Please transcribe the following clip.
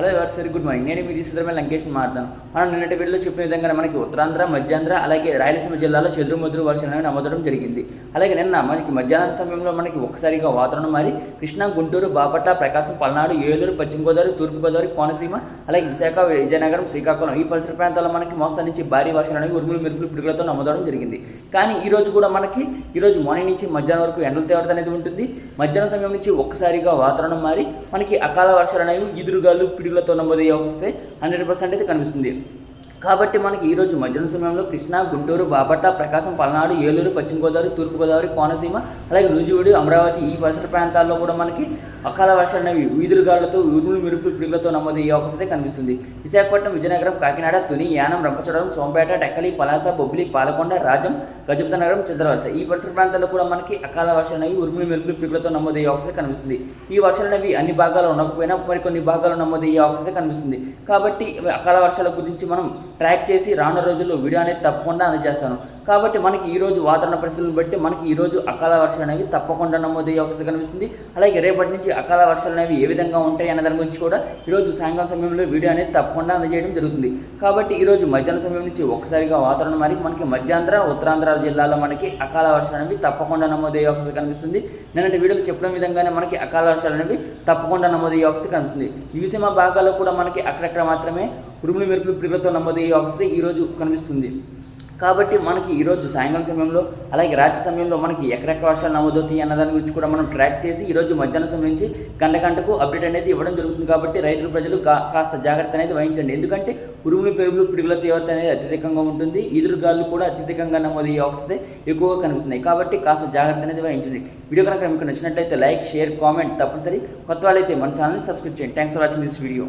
Hello ఎవరు సరి good morning నేను మీ తీసుకురమే లంకేష్ మాట్లాడతాను మనం నిన్నటి వీడియోలో చెప్పిన విధంగా మనకి ఉత్తరాంధ్ర మధ్యాంధ్ర అలాగే రాయలసీమ జిల్లాలో చెదురు ముదురు వర్షాలు అనేవి జరిగింది. అలాగే నిన్న మనకి మధ్యాహ్నం సమయంలో మనకి ఒక్కసారిగా వాతావరణం మారి కృష్ణా గుంటూరు బాపట్ల ప్రకాశం పల్నాడు ఏలూరు పశ్చిమ గోదావరి తూర్పు గోదావరి కోనసీమ అలాగే విశాఖ విజయనగరం శ్రీకాకుళం ఈ పరిసర ప్రాంతాల్లో మనకి మోస్తా నుంచి భారీ వర్షాలు అనేవి ఉరుములు మెరుపులు పిడుగులతో నమ్మదడం జరిగింది. కానీ ఈ రోజు కూడా మనకి ఈ రోజు మార్నింగ్ నుంచి మధ్యాహ్నం వరకు ఎండల తీవ్రత అనేది ఉంటుంది. మధ్యాహ్నం సమయం నుంచి ఒక్కసారిగా వాతావరణం మారి మనకి అకాల వర్షాలు అనేవి ఈదురుగాలు పిడుగులతో నమోదయ్యే అవకాశం హండ్రెడ్ పర్సెంట్ అయితే కనిపిస్తుంది. కాబట్టి మనకి ఈరోజు మధ్యాహ్న సమయంలో కృష్ణా గుంటూరు బాపట్ల ప్రకాశం పల్నాడు ఏలూరు పశ్చిమ గోదావరి తూర్పు గోదావరి కోనసీమ అలాగే నూజివీడు అమరావతి ఈ పరిసర ప్రాంతాల్లో కూడా మనకి అకాల వర్షాలు అనేవి వీధురుగాలతో ఉరుములు మెరుపులు పిడుగులతో నమోదయ్యే అవకాశం కనిపిస్తుంది. విశాఖపట్నం విజయనగరం కాకినాడ తుని యానం రంపచోడవరం సోంపేట టెక్కలి పలాస బొబ్బిలి పాలకొండ రాజం గజపతనగరం చంద్రవలస. ఈ పరిసర ప్రాంతాల్లో కూడా మనకి అకాల వర్షాలు అనేవి ఉరుములు మెరుపులు పిడుగులతో నమోదయ్యే అవకాశం కనిపిస్తుంది. ఈ వర్షాలు అనేవి అన్ని భాగాలు ఉండకపోయినా మరికొన్ని భాగాలు నమోదయ్యే అవకాశం కనిపిస్తుంది. కాబట్టి అకాల వర్షాల గురించి మనం ట్రాక్ చేసి రానున్న రోజుల్లో వీడియో అనేది తప్పకుండా అందజేస్తాను. కాబట్టి మనకి ఈరోజు వాతావరణ పరిస్థితులను బట్టి మనకి ఈ రోజు అకాల వర్షాలు అనేవి తప్పకుండా నమోదయ్యే అవకాశం కనిపిస్తుంది. అలాగే రేపటి నుంచి అకాల వర్షాలు అనేవి ఏ విధంగా ఉంటాయి అన్న దాని గురించి కూడా ఈరోజు సాయంకాలం సమయంలో వీడియో అనేది తప్పకుండా అందజేయడం జరుగుతుంది. కాబట్టి ఈరోజు మధ్యాహ్నం సమయం నుంచి ఒక్కసారిగా వాతావరణం మారి మనకి మధ్యాంధ్ర ఉత్తరాంధ్ర జిల్లాలో మనకి అకాల వర్షాలు అనేవి తప్పకుండా నమోదయ్యే అవకాశం కనిపిస్తుంది. నిన్నటి వీడియోలో చెప్పిన విధంగానే మనకి అకాల వర్షాలు అనేవి తప్పకుండా నమోదయ్యే అవకాశం కనిపిస్తుంది. దివిసీమ భాగాల్లో కూడా మనకి అక్కడక్కడ మాత్రమే ఉరుములు మెరుపులు పిడుగులతో నమోదయ్యే అవస్థ ఈరోజు కనిపిస్తుంది. కాబట్టి మనకి ఈరోజు సాయంకాలం సమయంలో అలాగే రాత్రి సమయంలో మనకి ఎక్కడెక్కడ వర్షాలు నమోదవుతాయి అన్న దాని గురించి కూడా మనం ట్రాక్ చేసి ఈరోజు మధ్యాహ్నం సమయం నుంచి గంట గంటకు అప్డేట్ అనేది ఇవ్వడం జరుగుతుంది కాబట్టి రైతులు ప్రజలు కా- కాస్త జాగ్రత్త అనేది వహించండి. ఎందుకంటే ఉరుములు పెరుగులు పిడుగుల తీవ్రత అనేది అత్యధికంగా ఉంటుంది. ఎదురుగాలు కూడా అత్యధికంగా నమోదయ్యే అవస్థ ఎక్కువగా కనిపిస్తున్నాయి. కాబట్టి కాస్త జాగ్రత్త అనేది వహించండి. వీడియో కనుక మీకు నచ్చినట్లయితే లైక్ షేర్ కామెంట్ తప్పనిసరి. కొత్త వాళ్ళైతే మన ఛానల్ని సబ్స్క్రైబ్ చేయండి. Thanks for watching this video